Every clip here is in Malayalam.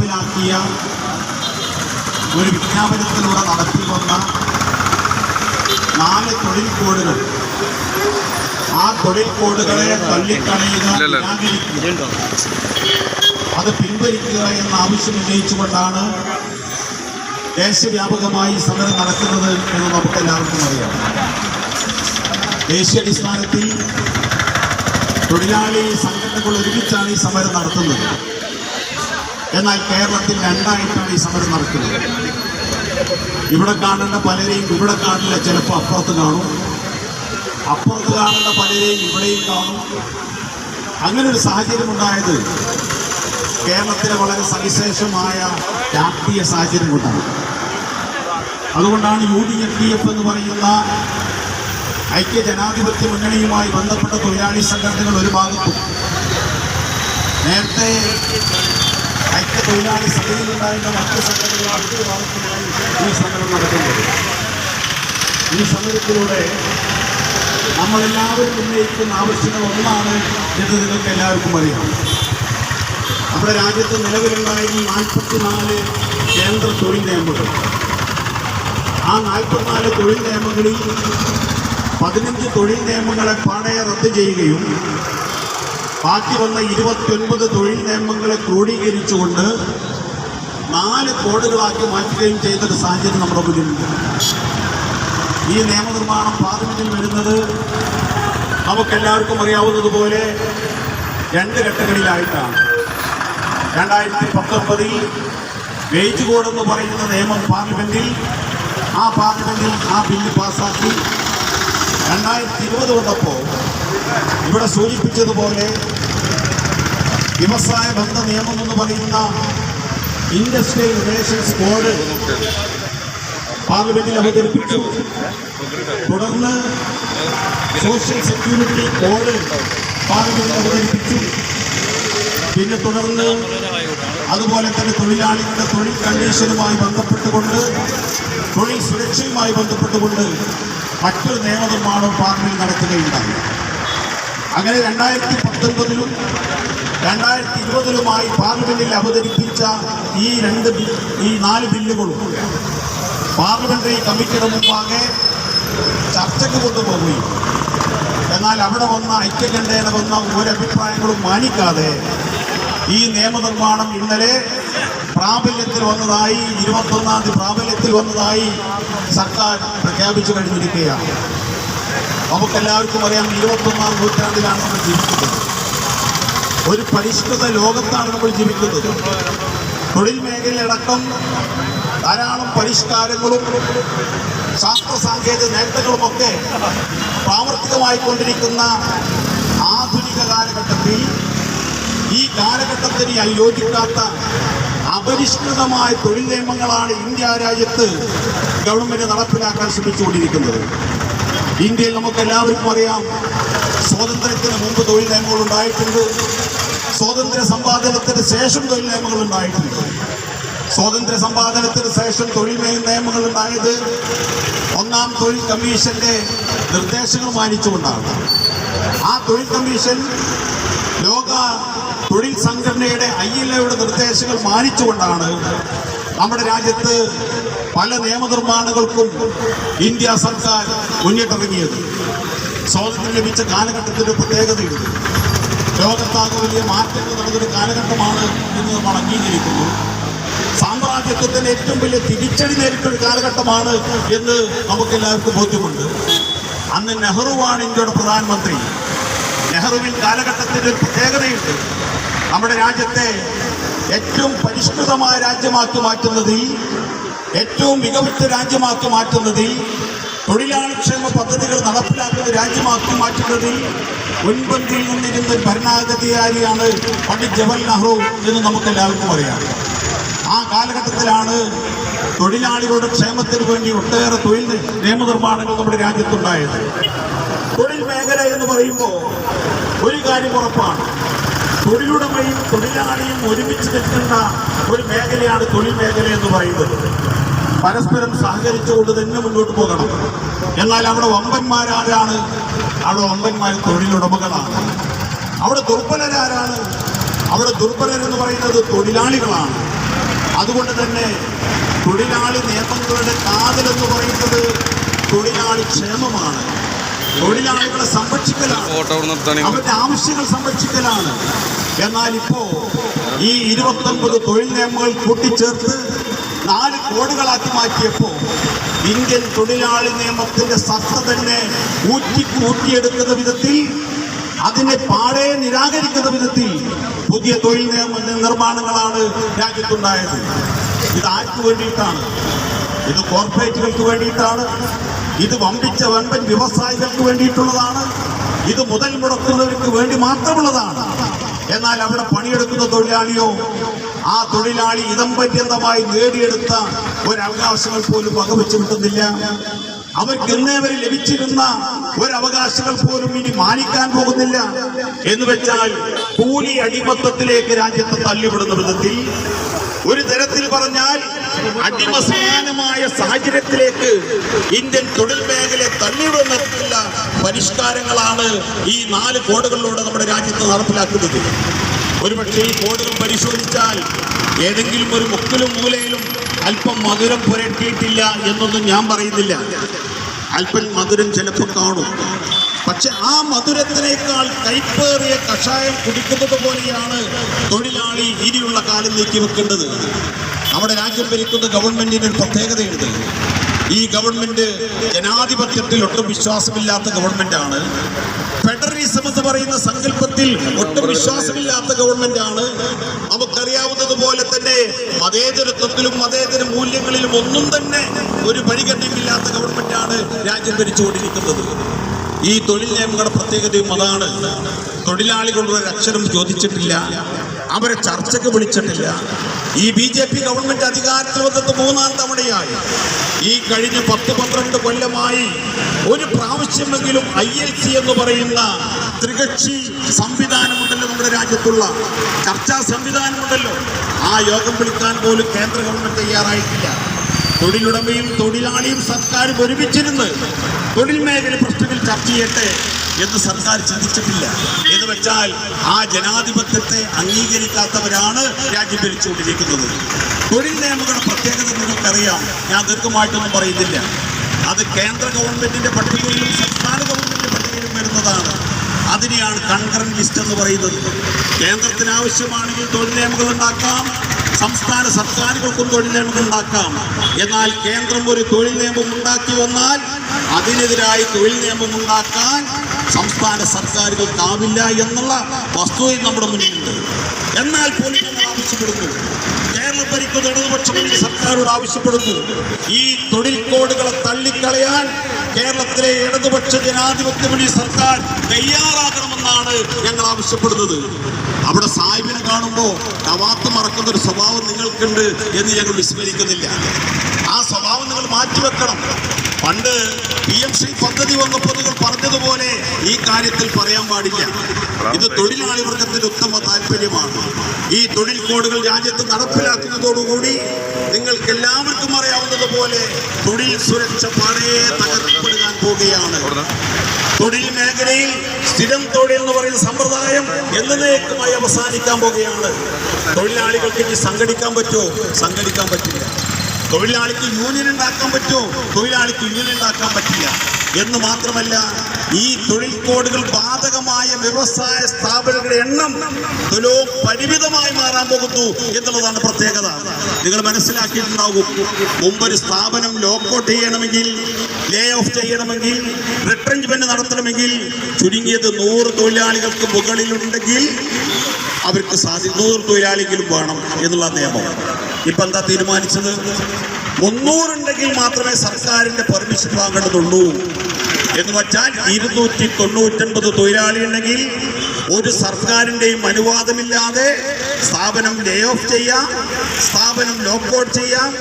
നടപ്പിലാക്കിയ ഒരു വിജ്ഞാപനത്തിലൂടെ നടത്തി വന്ന നാല് തൊഴിൽ കോഡുകൾ. ആ തൊഴിൽ കോഡുകളെ തള്ളിക്കളയുക അത് പിൻവലിക്കുക എന്ന ആവശ്യം ഉന്നയിച്ചുകൊണ്ടാണ് ദേശവ്യാപകമായി സമരം നടക്കുന്നത് എന്ന് നമുക്ക് എല്ലാവർക്കും അറിയാം ദേശീയാടിസ്ഥാനത്തിൽ തൊഴിലാളി സംഘടനകൾ ഒരുമിച്ചാണ് ഈ സമരം നടത്തുന്നത്. എന്നാൽ കേരളത്തിൽ രണ്ടായിട്ടാണ് ഈ സമരം നടക്കുന്നത്. ഇവിടെ കാണേണ്ട പലരെയും ഇവിടെ കാണില്ല ചിലപ്പോൾ അപ്പുറത്ത് കാണും. അപ്പുറത്ത് കാണേണ്ട പലരെയും ഇവിടെയും കാണും. അങ്ങനെ ഒരു സാഹചര്യം ഉണ്ടായത് കേരളത്തിലെ വളരെ സവിശേഷമായ രാഷ്ട്രീയ സാഹചര്യം കൊണ്ടാണ്. അതുകൊണ്ടാണ് U D F D F എന്ന് പറയുന്ന ഐക്യ ജനാധിപത്യ മുന്നണിയുമായി ബന്ധപ്പെട്ട തൊഴിലാളി സംഘടനകൾ ഒരു ഭാഗത്തും. നേരത്തെ ഐക്യ തൊഴിലാളി സഭയിലുണ്ടായിരുന്ന മറ്റ് സംഘടനകൾ അടുത്ത ഭാഗത്തുമായി ഈ സമരം നടക്കുന്നത് ഈ സമരത്തിലൂടെ നമ്മളെല്ലാവരും ഉന്നയിക്കുന്ന ആവശ്യങ്ങൾ ഒന്നാണ് എന്ന് നിങ്ങൾക്ക് എല്ലാവർക്കും അറിയാം. നമ്മുടെ രാജ്യത്ത് നിലവിലുണ്ടായിരുന്ന നാൽപ്പത്തിനാല് കേന്ദ്ര തൊഴിൽ നിയമങ്ങൾ ആ നാൽപ്പത്തിനാല് തൊഴിൽ നിയമങ്ങളിൽ പതിനഞ്ച് തൊഴിൽ നിയമങ്ങളെ പാടെ റദ്ദ് ചെയ്യുകയും ബാക്കി വന്ന ഇരുപത്തിയൊൻപത് തൊഴിൽ നിയമങ്ങളെ ക്രോഡീകരിച്ചുകൊണ്ട് നാല് കോഡുകളാക്കി മാറ്റുകയും ചെയ്തൊരു സാഹചര്യം നമ്മുടെ മുന്നിലുണ്ട്. ഈ നിയമനിർമ്മാണം പാർലമെന്റിൽ വരുന്നത് നമുക്കെല്ലാവർക്കും അറിയാവുന്നതുപോലെ രണ്ട് ഘട്ടങ്ങളിലായിട്ടാണ്. രണ്ടായിരത്തി പത്തൊമ്പതിൽ വേജ് കോഡ് എന്ന് പറയുന്ന നിയമം പാർലമെന്റിൽ ആ പാർലമെന്റിൽ ആ ബില്ല് പാസ്സാക്കി. രണ്ടായിരത്തി ഇരുപത് വന്നപ്പോൾ ഇവിടെ സൂചിപ്പിച്ചതുപോലെ വ്യവസായ ബന്ധ നിയമം എന്ന് പറയുന്ന ഇൻഡസ്ട്രിയൽ റിലേഷൻസ് ബോർഡ് പാർലമെന്റിൽ അവതരിപ്പിച്ചു. തുടർന്ന് സോഷ്യൽ സെക്യൂരിറ്റി കോഡ് പാർലമെന്റിൽ അവതരിപ്പിച്ചു. പിന്നെ തുടർന്ന് അതുപോലെ തന്നെ തൊഴിലാളികളുടെ തൊഴിൽ കണ്ടീഷനുമായി ബന്ധപ്പെട്ടുകൊണ്ട് തൊഴിൽ സുരക്ഷയുമായി ബന്ധപ്പെട്ടുകൊണ്ട് മറ്റൊരു നിയമനിർമ്മാണം പാർലമെന്റ് നടത്തുകയുണ്ടായി. അങ്ങനെ രണ്ടായിരത്തി പത്തൊൻപതിലും രണ്ടായിരത്തി ഇരുപതിലുമായി പാർലമെന്റിൽ അവതരിപ്പിച്ച ഈ രണ്ട് ഈ നാല് ബില്ലുകളും പാർലമെന്ററി കമ്മിറ്റിയുടെ മുമ്പാകെ ചർച്ചയ്ക്ക് കൊണ്ടുപോകുകയും എന്നാൽ അവിടെ വന്ന ഐക്യകണ്ഠേന വന്ന ഒരഭിപ്രായങ്ങളും മാനിക്കാതെ ഈ നിയമനിർമ്മാണം ഇന്നലെ പ്രാബല്യത്തിൽ വന്നതായി ഇരുപത്തൊന്നാം തീയതി പ്രാബല്യത്തിൽ വന്നതായി സർക്കാർ പ്രഖ്യാപിച്ചു കഴിഞ്ഞിരിക്കുകയാണ്. നമുക്കെല്ലാവർക്കും അറിയാം ഇരുപത്തൊന്നാം നൂറ്റാണ്ടിലാണ് നമ്മൾ ജീവിക്കുന്നത്. ഒരു പരിഷ്കൃത ലോകത്താണ് നമ്മൾ ജീവിക്കുന്നത്. തൊഴിൽ മേഖലയടക്കം ധാരാളം പരിഷ്കാരങ്ങളും ശാസ്ത്ര സാങ്കേതിക നേട്ടങ്ങളുമൊക്കെ പ്രാവർത്തികമായി കൊണ്ടിരിക്കുന്ന ആധുനിക കാലഘട്ടത്തിൽ ഈ കാലഘട്ടത്തിന് യോജിക്കാത്ത അപരിഷ്കൃതമായ തൊഴിൽ നിയമങ്ങളാണ് ഇന്ത്യ രാജ്യത്ത് ഗവൺമെന്റ് നടപ്പിലാക്കാൻ ശ്രമിച്ചുകൊണ്ടിരിക്കുന്നത്. ഇന്ത്യയിൽ നമുക്ക് എല്ലാവർക്കും അറിയാം സ്വാതന്ത്ര്യത്തിന് മുമ്പ് നിയമങ്ങൾ ഉണ്ടായിട്ടുണ്ട്. സ്വാതന്ത്ര്യ സമ്പാദനത്തിന് ശേഷം തൊഴിൽ നിയമങ്ങൾ ഉണ്ടായിട്ടുണ്ട്. സ്വാതന്ത്ര്യ സമ്പാദനത്തിന് ശേഷം തൊഴിൽ നിയമങ്ങൾ ഉണ്ടായത് ഒന്നാം തൊഴിൽ കമ്മീഷന്റെ നിർദ്ദേശങ്ങൾ മാനിച്ചുകൊണ്ടാണ്. ആ തൊഴിൽ കമ്മീഷൻ ലോക തൊഴിൽ സംഘടനയുടെ ഐ എൽ നിർദ്ദേശങ്ങൾ മാനിച്ചുകൊണ്ടാണ് നമ്മുടെ രാജ്യത്ത് പല നിയമനിർമ്മാണങ്ങൾക്കും ഇന്ത്യ സർക്കാർ മുന്നിട്ടിറങ്ങിയത്. സ്വാതന്ത്ര്യം ലഭിച്ച കാലഘട്ടത്തിന്റെ പ്രത്യേകതയുണ്ട് ലോകത്താകെ വലിയ മാറ്റങ്ങൾ നടന്നൊരു കാലഘട്ടമാണ് എന്ന് നമ്മൾ അംഗീകരിക്കുന്നു. സാമ്രാജ്യത്വത്തിന് ഏറ്റവും വലിയ തിരിച്ചടി നേരിട്ടൊരു കാലഘട്ടമാണ് എന്ന് നമുക്കെല്ലാവർക്കും ബോധ്യമുണ്ട്. അന്ന് നെഹ്റുവാണ് ഇന്ത്യയുടെ പ്രധാനമന്ത്രി. നെഹ്റുവിൻ കാലഘട്ടത്തിന്റെ ഒരു പ്രത്യേകതയുണ്ട്. നമ്മുടെ രാജ്യത്തെ ഏറ്റവും പരിഷ്കൃതമായ രാജ്യമാക്കി മാറ്റുന്നതിൽ ഏറ്റവും മികവുറ്റ രാജ്യമാക്കി മാറ്റുന്നതിൽ തൊഴിലാളി ക്ഷേമ പദ്ധതികൾ നടപ്പിലാക്കുന്ന രാജ്യമാക്കി മാറ്റുന്നതിൽ മുൻപന്തിയിൽ നിന്നിരുന്ന ഭരണാധികാരിയാണ് പണ്ഡിറ്റ് ജവഹർലാൽ നെഹ്റു എന്ന് നമുക്ക് എല്ലാവർക്കും അറിയാം. ആ കാലഘട്ടത്തിലാണ് തൊഴിലാളികളുടെ ക്ഷേമത്തിന് വേണ്ടി ഒട്ടേറെ തൊഴിൽ നിയമനിർമ്മാണങ്ങൾ നമ്മുടെ രാജ്യത്തുണ്ടായത്. തൊഴിൽ മേഖല എന്ന് പറയുമ്പോൾ ഒരു കാര്യം ഉറപ്പാണ്. തൊഴിലുടമയും തൊഴിലാളിയും ഒരുമിച്ച് നിൽക്കുന്ന ഒരു മേഖലയാണ് തൊഴിൽ മേഖല എന്ന് പറയുന്നത്. പരസ്പരം സഹകരിച്ചുകൊണ്ട് തന്നെ മുന്നോട്ട് പോകണം. എന്നാൽ അവിടെ വമ്പന്മാരാരാണ്. അവിടെ വമ്പന്മാർ തൊഴിലുടമകളാണ്. അവിടെ ദുർബലരാരാണ്. അവിടെ ദുർബലരെന്ന് പറയുന്നത് തൊഴിലാളികളാണ്. അതുകൊണ്ട് തന്നെ തൊഴിലാളി നിയമങ്ങളുടെ കാതലെന്ന് പറയുന്നത് തൊഴിലാളി ക്ഷേമമാണ്. തൊഴിലാളികളെ സംരക്ഷിക്കലാണ്. അവരുടെ ആവശ്യങ്ങൾ സംരക്ഷിക്കലാണ്. എന്നാൽ ഇപ്പോ ഈ ഇരുപത്തൊൻപത് തൊഴിൽ നിയമങ്ങൾ കൂട്ടിച്ചേർത്ത് നാല് കോടുകളാക്കി മാറ്റിയപ്പോ ഇന്ത്യൻ തൊഴിലാളി നിയമത്തിന്റെ സത്ത തന്നെ ഊറ്റി കൂട്ടിയെടുക്കുന്ന വിധത്തിൽ അതിനെ പാടെ നിരാകരിക്കുന്ന വിധത്തിൽ പുതിയ തൊഴിൽ നിയമ നിർമ്മാണങ്ങളാണ് രാജ്യത്തുണ്ടായത്. ഇത് ആർക്ക് വേണ്ടിയിട്ടാണ്? ഇത് കോർപ്പറേറ്റുകൾക്ക് വേണ്ടിയിട്ടാണ്? ഇത് വമ്പിച്ച വൻപൻ വ്യവസായികൾക്ക് വേണ്ടിയിട്ടുള്ളതാണ്. ഇത് മുതൽ മുടക്കുന്നവർക്ക് വേണ്ടി മാത്രമുള്ളതാണ്. എന്നാൽ അവിടെ പണിയെടുക്കുന്ന തൊഴിലാളിയോ ആ തൊഴിലാളി ഇതം പര്യന്തമായി നേടിയെടുത്ത ഒരവകാശങ്ങൾ പോലും വകവെച്ച് കിട്ടുന്നില്ല. അവർക്ക് ഇന്നേ വരെ ലഭിച്ചിരുന്ന ഒരവകാശങ്ങൾ പോലും ഇനി മാനിക്കാൻ പോകുന്നില്ല. എന്ന് വെച്ചാൽ കൂലി അടിമത്തത്തിലേക്ക് രാജ്യത്തെ തള്ളിവിടുന്ന വിധത്തിൽ ഒരു തരത്തിൽ പറഞ്ഞാൽ അടിമ സമാനമായ സാഹചര്യത്തിലേക്ക് ഇന്ത്യൻ തൊഴിൽ മേഖലയെ തള്ളിവിടുന്നിട്ടുള്ള പരിഷ്കാരങ്ങളാണ് ഈ നാല് കോഡുകളിലൂടെ നമ്മുടെ രാജ്യത്ത് നടപ്പിലാക്കുന്നത്. ഒരുപക്ഷെ ഈ കോഡുകൾ പരിശോധിച്ചാൽ ഏതെങ്കിലും ഒരു മുക്കിലും മൂലയിലും അല്പം മധുരം പുരട്ടിയിട്ടില്ല എന്നൊന്നും ഞാൻ പറയുന്നില്ല. അല്പം മധുരം ചിലപ്പോൾ കാണും. പക്ഷെ ആ മധുരത്തിനേക്കാൾ കൈപ്പേറിയ കഷായം കുടിക്കുന്നത് പോലെയാണ് തൊഴിലാളി ഇനിയുള്ള കാലം നീക്കി വെക്കേണ്ടത്. നമ്മുടെ രാജ്യം ഭരിക്കുന്ന ഗവൺമെന്റിന് ഒരു പ്രത്യേകതയുണ്ട്. ഈ ഗവൺമെന്റ് ജനാധിപത്യത്തിൽ ഒട്ടും വിശ്വാസമില്ലാത്ത ഗവൺമെന്റാണ്. ഫെഡറലിസം എന്ന് പറയുന്ന സങ്കല്പത്തിൽ ഒട്ടും വിശ്വാസമില്ലാത്ത ഗവൺമെന്റാണ്. നമുക്കറിയാവുന്നതുപോലെ തന്നെ മതേതരത്വത്തിലും മതേതര മൂല്യങ്ങളിലും ഒന്നും തന്നെ ഒരു പരിഗണനയില്ലാത്ത ഗവൺമെന്റാണ് രാജ്യം ഭരിച്ചുകൊണ്ടിരിക്കുന്നത്. ഈ തൊഴിൽ നിയമങ്ങളുടെ പ്രത്യേകതയും അതാണ്. തൊഴിലാളികളുടെ അക്ഷരം ചോദിച്ചിട്ടില്ല. അവരെ ചർച്ചയ്ക്ക് വിളിച്ചിട്ടില്ല. ഈ ബി ജെ പി ഗവൺമെന്റ് അധികാരത്തിൽ വന്നത് മൂന്നാം തവണയായി. ഈ കഴിഞ്ഞ പത്ത് പന്ത്രണ്ട് കൊല്ലമായി ഒരു പ്രാവശ്യമെങ്കിലും ഐ എൽ സി എന്ന് പറയുന്ന ത്രികക്ഷി സംവിധാനമുണ്ടല്ലോ നമ്മുടെ രാജ്യത്തുള്ള. ചർച്ചാ സംവിധാനമുണ്ടല്ലോ. ആ യോഗം വിളിക്കാൻ പോലും കേന്ദ്ര ഗവൺമെന്റ് തയ്യാറായിട്ടില്ല. തൊഴിലുടമയും തൊഴിലാളിയും സർക്കാരും ഒരുമിച്ചിരുന്ന് തൊഴിൽ മേഖല പ്രശ്നങ്ങൾ ചർച്ച ചെയ്യട്ടെ എന്ന് സർക്കാർ ചിന്തിച്ചിട്ടില്ല. എന്ന് വെച്ചാൽ ആ ജനാധിപത്യത്തെ അംഗീകരിക്കാത്തവരാണ് രാജ്യം ഭരിച്ചുകൊണ്ടിരിക്കുന്നത്. തൊഴിൽ നിയമങ്ങളുടെ പ്രത്യേകത നിങ്ങൾക്കറിയാം. ഞാൻ ദീർഘമായിട്ടൊന്നും പറയുന്നില്ല. അത് കേന്ദ്ര ഗവൺമെന്റിന്റെ പട്ടികയിലും സംസ്ഥാന ഗവൺമെന്റിന്റെ പട്ടികയിലും വരുന്നതാണ്. അതിനെയാണ് കൺകറന്റ് ലിസ്റ്റ് എന്ന് പറയുന്നത്. കേന്ദ്രത്തിന് ആവശ്യമാണെങ്കിൽ തൊഴിൽ നിയമങ്ങൾ ഉണ്ടാക്കാം. സംസ്ഥാന സർക്കാരുകൾക്കും തൊഴിൽ നിയമം ഉണ്ടാക്കാം. എന്നാൽ കേന്ദ്രം ഒരു തൊഴിൽ നിയമം ഉണ്ടാക്കി വന്നാൽ അതിനെതിരായി തൊഴിൽ നിയമം ഉണ്ടാക്കാൻ സംസ്ഥാന സർക്കാരുകൾക്കാവില്ല എന്നുള്ള വസ്തുതയും നമ്മുടെ മുന്നിലുണ്ട്. എന്നാൽ പോലും നമ്മൾ ആവശ്യപ്പെടുന്നു. കേരള ഭരിക്കുന്ന ഇടതുപക്ഷം സർക്കാരോട് ആവശ്യപ്പെടുന്നു. ഈ തൊഴിൽ കോഡുകളെ തള്ളിക്കളയാൻ കേരളത്തിലെ ഇടതുപക്ഷ ജനാധിപത്യ മുന്നണി സർക്കാർ തയ്യാറാകണമെന്നാണ് ഞങ്ങൾ ആവശ്യപ്പെടുന്നത്. അവിടെ സാഹിബിനെ കാണുമ്പോൾ നവാത്ത് മറക്കുന്ന ഒരു സ്വഭാവം നിങ്ങൾക്കുണ്ട് എന്ന് ഞങ്ങൾ വിസ്മരിക്കുന്നില്ല. ആ സ്വഭാവം നിങ്ങൾ മാറ്റിവെക്കണം. പണ്ട് പി എം സി പദ്ധതി വന്നപ്പോൾ നിങ്ങൾ പറഞ്ഞതുപോലെ ഈ കാര്യത്തിൽ പറയാൻ പാടില്ല. ഇത് തൊഴിലാളി വർഗത്തിന്റെ ഉത്തമ താല്പര്യമാണ്. ഈ തൊഴിൽ കോഡുകൾ രാജ്യത്ത് നടപ്പിലാക്കുന്നതോടുകൂടി നിങ്ങൾക്ക് എല്ലാവർക്കും അറിയാവുന്നതുപോലെ തൊഴിൽ സുരക്ഷ പാടേ തകർക്കപ്പെടാൻ പോവുകയാണ്. തൊഴിൽ മേഖലയിൽ സ്ഥിരം തൊഴിൽ എന്ന് പറയുന്ന സമ്പ്രദായം എന്നേക്കുമായി അവസാനിക്കാൻ പോവുകയാണ്. തൊഴിലാളികൾക്ക് ഇനി സംഘടിക്കാൻ പറ്റുമോ? സംഘടിക്കാൻ പറ്റില്ല. തൊഴിലാളിക്ക് യൂണിയൻ ഉണ്ടാക്കാൻ പറ്റുമോ? തൊഴിലാളിക്ക് യൂണിയൻ ഉണ്ടാക്കാൻ പറ്റില്ല. എന്ന് മാത്രമല്ല ഈ തൊഴിൽ കോഡുകൾ ബാധകമായ വ്യവസായ സ്ഥാപനങ്ങളുടെ എണ്ണം തുലവും പരിമിതമായി മാറാൻ പോകുന്നു എന്നുള്ളതാണ് പ്രത്യേകത. നിങ്ങൾ മനസ്സിലാക്കിയിട്ടുണ്ടാകും മുമ്പൊരു സ്ഥാപനം ലോക്കൗട്ട് ചെയ്യണമെങ്കിൽ ലേ ഓഫ് ചെയ്യണമെങ്കിൽ റിട്രഞ്ച്മെന്റ് നടത്തണമെങ്കിൽ ചുരുങ്ങിയത് നൂറ് തൊഴിലാളികൾക്ക് മുകളിലുണ്ടെങ്കിൽ അവർക്ക് സാധിക്കും നൂറ് തൊഴിലാളികളും വേണം എന്നുള്ള നിയമം. ഇപ്പൊ എന്താ തീരുമാനിച്ചത്? മുന്നൂറുണ്ടെങ്കിൽ മാത്രമേ സർക്കാരിന്റെ പെർമിഷൻ വാങ്ങേണ്ടതുള്ളൂ. എന്ന് വച്ചാൽ ഇരുന്നൂറ്റി തൊണ്ണൂറ്റൊൻപത് തൊഴിലാളി ഉണ്ടെങ്കിൽ ഒരു സർക്കാരിന്റെയും അനുവാദമില്ലാതെ സ്ഥാപനം ലേ ഓഫ് ചെയ്യാം സ്ഥാപനം ലോക്ക്ഔട്ട് ചെയ്യാം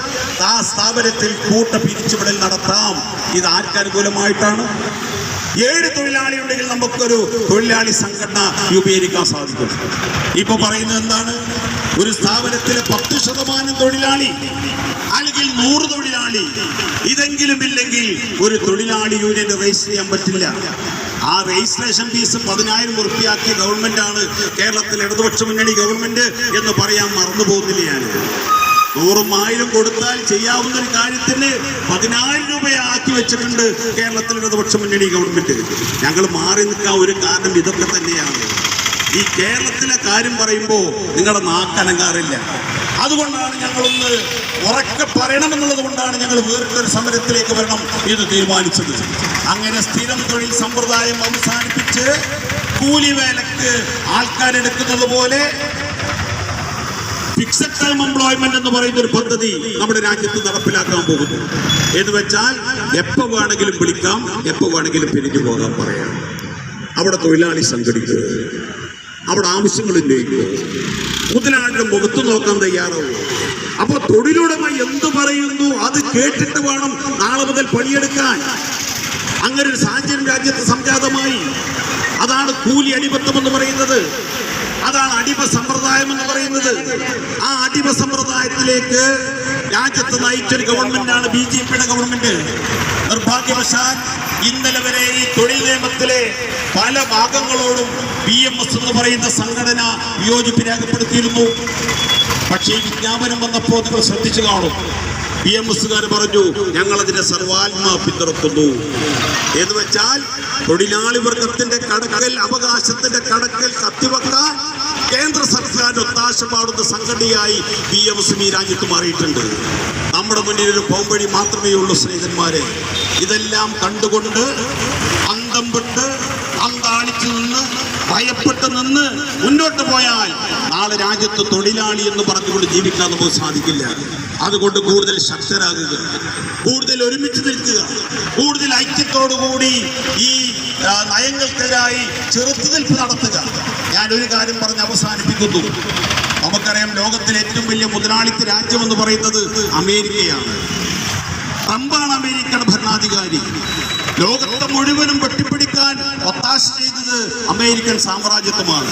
ആ സ്ഥാപനത്തിൽ കൂട്ട പിരിച്ചുവിടൽ നടത്താം. ഇത് ആർക്ക് അനുകൂലമായിട്ടാണ് ഏഴ് തൊഴിലാളി ഉണ്ടെങ്കിൽ നമുക്കൊരു തൊഴിലാളി സംഘടന രൂപീകരിക്കാൻ സാധിക്കും. ഇപ്പൊ പറയുന്നത് എന്താണ്? ഒരു സ്ഥാപനത്തിലെ പത്ത് ശതമാനം തൊഴിലാളി അല്ലെങ്കിൽ നൂറ് തൊഴിലാളി ഇതെങ്കിലും ഇല്ലെങ്കിൽ ഒരു തൊഴിലാളി യൂണിയൻ രജിസ്റ്റർ ചെയ്യാൻ പറ്റില്ല. ആ രജിസ്ട്രേഷൻ ഫീസ് പതിനായിരം ഗവൺമെന്റ് ആണ് കേരളത്തിൽ ഇടതുപക്ഷ മുന്നണി ഗവൺമെന്റ് എന്ന് പറയാൻ മറന്നു പോകുന്നില്ല ഞാൻ നൂറും ആയിരം കൊടുത്താൽ ചെയ്യാവുന്ന ഒരു കാര്യത്തിന് പതിനായിരം രൂപയാക്കി വെച്ചിട്ടുണ്ട് കേരളത്തിൽ ഇടതുപക്ഷ മുന്നണി ഗവൺമെന്റ് ഞങ്ങൾ മാറി നിൽക്കാൻ ഒരു കാരണം ഇതൊക്കെ തന്നെയാണ്. ഈ കേരളത്തിലെ കാര്യം പറയുമ്പോൾ നിങ്ങളുടെ നാക്കനങ്ങാറില്ല അതുകൊണ്ടാണ് ഞങ്ങളൊന്ന് ഉറക്കെ പറയണമെന്നുള്ളത് കൊണ്ടാണ് ഞങ്ങൾ വേറിട്ടൊരു സമരത്തിലേക്ക് വരണം ഇത് തീരുമാനിച്ചത്. അങ്ങനെ സ്ഥിരം തൊഴിൽ സമ്പ്രദായം അവസാനിപ്പിച്ച് കൂലിവേലക്ക് ആൾക്കാരെടുക്കുന്നത് പോലെ ഫിക്സഡ് ടൈം എംപ്ലോയ്മെന്റ് എന്ന് പറയുന്ന ഒരു പദ്ധതി നമ്മുടെ രാജ്യത്ത് നടപ്പിലാക്കാൻ പോകുന്നു. എന്ന് വെച്ചാൽ എപ്പോ വേണമെങ്കിലും വിളിക്കാം എപ്പോ വേണമെങ്കിലും പിരിഞ്ഞു പോകാൻ പറയാം. അവിടെ തൊഴിലാളി സംഘടിക്കുക അവിടെ ആവശ്യങ്ങൾ ഉന്നയിക്കുക മുതലാളിയുടെ മുഖത്ത് നോക്കാൻ തയ്യാറാവും. അപ്പൊ തൊഴിലുടമ എന്ത് പറയുന്നു അത് കേട്ടിട്ട് വേണം നാളെ മുതൽ പണിയെടുക്കാൻ. അങ്ങനെ ഒരു സാഹചര്യം രാജ്യത്ത് സംജാതമായി. അതാണ് കൂലി അടിമത്തം എന്ന് പറയുന്നത്. അതാണ് അടിമ സമ്പ്രദായം എന്ന് പറയുന്നത്. ആ അടിമ സമ്പ്രദായത്തിലേക്ക് രാജ്യത്ത് നയിച്ചൊരു ഗവൺമെന്റാണ് ബി ജെ പിയുടെ ഗവൺമെന്റ്. നിർഭാഗ്യവശാൽ ഇന്നലെ വരെ ഈ തൊഴിൽ നിയമത്തിലെ പല ഭാഗങ്ങളോടും ബി എം എസ് എന്ന് പറയുന്ന സംഘടന വിയോജിപ്പ് രേഖപ്പെടുത്തിയിരുന്നു. പക്ഷേ വിജ്ഞാപനം വന്നപ്പോൾ നിങ്ങൾ ശ്രദ്ധിച്ചു കാണും. പി എം എസ്സുകാർ പറഞ്ഞു ഞങ്ങൾ അതിനെ സർവാത്മാ പിന്തുണക്കുന്നു എന്ന് വെച്ചാൽ തൊഴിലാളി വർഗത്തിന്റെ കടക്കൽ അവകാശത്തിന്റെ കടക്കൽ കത്തിവെക്കാൻ കേന്ദ്ര സർക്കാർ ഒത്താശ പാടുന്ന സംഘടനയായി പി എം എസ് ഈ രാജ്യത്ത് മാറിയിട്ടുണ്ട്. നമ്മുടെ മുന്നിൽ ഒരു പോംവഴി മാത്രമേ ഉള്ളൂ സ്നേഹിതന്മാരെ. ഇതെല്ലാം കണ്ടുകൊണ്ട് അന്തം വിട്ട് അന്താളിച്ചു നിന്ന് ഭയപ്പെട്ട് നിന്ന് മുന്നോട്ട് പോയാൽ നാളെ രാജ്യത്ത് തൊഴിലാളി എന്ന് പറഞ്ഞുകൊണ്ട് ജീവിക്കാൻ നമുക്ക് സാധിക്കില്ല. അതുകൊണ്ട് കൂടുതൽ ശക്തരാകുക. കൂടുതൽ ഒരുമിച്ച് നിൽക്കുക. കൂടുതൽ ഐക്യത്തോടുകൂടി ഈ നയങ്ങൾക്കെതിരായി ചെറുത്തുനിൽപ്പ് നടത്തുക. ഞാൻ ഒരു കാര്യം പറഞ്ഞ് അവസാനിപ്പിക്കുന്നു. നമുക്കറിയാം ലോകത്തിലെ ഏറ്റവും വലിയ മുതലാളിത്ത രാജ്യം എന്ന് പറയുന്നത് അമേരിക്കയാണ്. ട്രംപാണ് അമേരിക്കയുടെ ഭരണാധികാരി. ലോകത്തെ മുഴുവനും വെട്ടിപ്പിടിക്കാൻ ഒത്താശ ചെയ്തത് അമേരിക്കൻ സാമ്രാജ്യത്വമാണ്.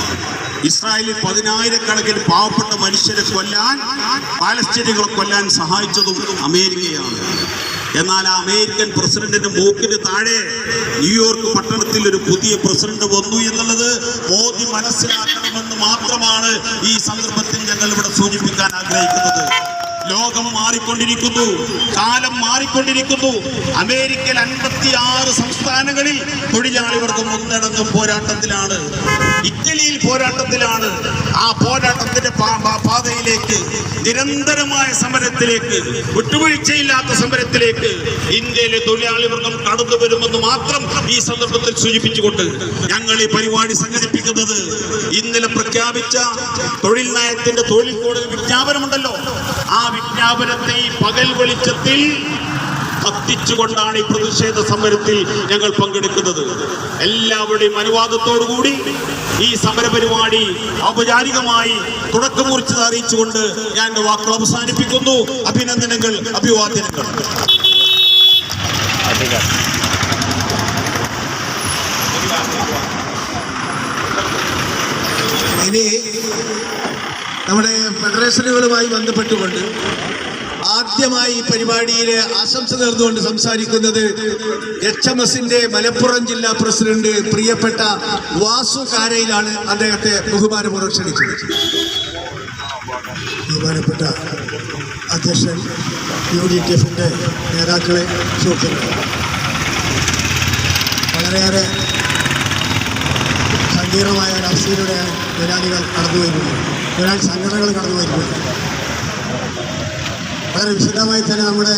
ഇസ്രായേലിൽ പതിനായിരക്കണക്കിന് പാവപ്പെട്ട മനുഷ്യരെ കൊല്ലാൻ പാലസ്തീനികളെ കൊല്ലാൻ സഹായിച്ചതും അമേരിക്കയാണ്. എന്നാൽ ആ അമേരിക്കൻ പ്രസിഡന്റിന്റെ മൂക്കിന് താഴെ ന്യൂയോർക്ക് പട്ടണത്തിൽ ഒരു പുതിയ പ്രസിഡന്റ് വന്നു എന്നുള്ളത് മോദി മനസ്സിലാക്കണമെന്ന് മാത്രമാണ് ഈ സന്ദർഭത്തിൽ ഞങ്ങൾ ഇവിടെ സൂചിപ്പിക്കാൻ ആഗ്രഹിക്കുന്നത്. ലോകം മാറിക്കൊണ്ടിരിക്കുന്നു കാലം മാറിക്കൊണ്ടിരിക്കുന്നു. അമേരിക്കയിൽ അൻപത്തി ആറ് സംസ്ഥാനങ്ങളിൽ തൊഴിലാളികൾക്ക് ഒന്നടങ്കം പോരാട്ടത്തിലാണ്. ഇറ്റലിയിൽ പോരാട്ടത്തിലാണ്. ആ പോരാട്ടത്തിന്റെ പാതയിലേക്ക് നിരന്തരമായ സമരത്തിലേക്ക് വിട്ടുവീഴ്ചയില്ലാത്ത സമരത്തിലേക്ക് ഇന്ത്യയിലെ തൊഴിലാളി വർഗം കടന്നു വരുമെന്ന് മാത്രം ഈ സന്ദർഭത്തിൽ സൂചിപ്പിച്ചുകൊണ്ട് ഞങ്ങൾ ഈ പരിപാടി സംഘടിപ്പിക്കുന്നത് ഇന്നലെ പ്രഖ്യാപിച്ച തൊഴിൽ നയത്തിന്റെ തൊഴിൽ കൂടുതൽ വിജ്ഞാപനമുണ്ടല്ലോ. ആ വിജ്ഞാപനത്തെ ഈ പകൽ വെളിച്ചത്തിൽ കത്തിച്ചുകൊണ്ടാണ് ഈ പ്രതിഷേധ സമരത്തിൽ ഞങ്ങൾ പങ്കെടുക്കുന്നത്. എല്ലാവരുടെയും അനുവാദത്തോടുകൂടി ഈ സമരപരിപാടി ഔപചാരികമായി തുടക്കം കുറിച്ചത് അറിയിച്ചുകൊണ്ട് ഞാൻ വാക്കുകൾ അവസാനിപ്പിക്കുന്നു. അഭിനന്ദനങ്ങൾ അഭിവാദ്യങ്ങൾ. ഇനി നമ്മുടെ ഫെഡറേഷനുകളുമായി ബന്ധപ്പെട്ടുകൊണ്ട് ആദ്യമായി ഈ പരിപാടിയിൽ ആശംസ നേർന്നുകൊണ്ട് സംസാരിക്കുന്നത് എച്ച് എം എസിന്റെ മലപ്പുറം ജില്ലാ പ്രസിഡന്റ് പ്രിയപ്പെട്ട വാസു കാരയിലാണ് അദ്ദേഹത്തെ ബഹുമാനപൂർവം ക്ഷണിച്ചത്. ബഹുമാനപ്പെട്ട അധ്യക്ഷൻ യു ഡി ടി എഫിന്റെ നേതാക്കളെ വളരെയേറെ സങ്കീർണമായ ഒരു അവസ്ഥയിലൂടെയാണ് തൊഴിലാളികൾ കടന്നു വരുന്നത് ജനാൽ സംഘടനകൾ കടന്നു വരുന്നത് വളരെ വിശദമായി തന്നെ നമ്മുടെ